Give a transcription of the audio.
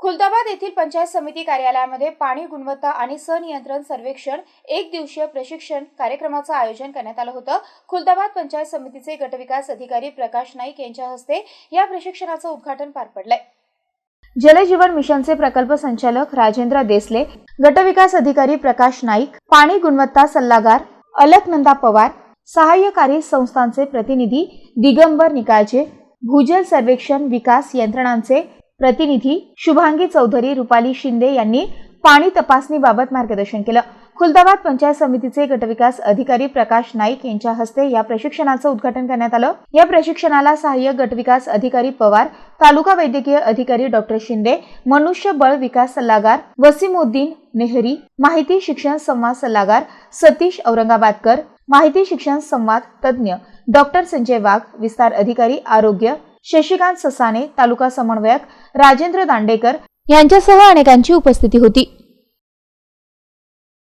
खुलताबाद येथील पंचायत समिती कार्यालयामध्ये पाणी गुणवत्ता आणि सनियंत्रण सर्वेक्षण एक दिवसीय प्रशिक्षण कार्यक्रमाचं आयोजन करण्यात आलं होतं. खुलताबाद पंचायत समितीचे गटविकास अधिकारी प्रकाश नाईक यांच्या हस्ते या प्रशिक्षणाचं उद्घाटन पार पडलंय. जलजीवन मिशनचे प्रकल्प संचालक राजेंद्र देसले गटविकास अधिकारी प्रकाश नाईक पाणी गुणवत्ता सल्लागार अलकनंदा पवार सहाय्यकारी संस्थांचे प्रतिनिधी दिगंबर निकाळजे भूजल सर्वेक्षण विकास यंत्रणांचे प्रतिनिधी शुभांगी चौधरी रुपाली शिंदे यांनी पाणी तपासणीबाबत मार्गदर्शन केलं. खुलदाबाद पंचायत समितीचे गटविकास अधिकारी प्रकाश नाईक यांच्या हस्ते या प्रशिक्षणाचं उद्घाटन करण्यात आलं. या प्रशिक्षणाला सहाय्यक गटविकास अधिकारी पवार तालुका वैद्यकीय अधिकारी डॉक्टर शिंदे मनुष्यबळ विकास सल्लागार वसीमुद्दीन नेहरी माहिती शिक्षण संवाद सल्लागार सतीश औरंगाबादकर माहिती शिक्षण संवाद तज्ज्ञ डॉक्टर संजय वाघ विस्तार अधिकारी आरोग्य शशिकांत ससाने तालुका समन्वयक राजेंद्र दांडेकर यांच्यासह अनेकांची उपस्थिती होती.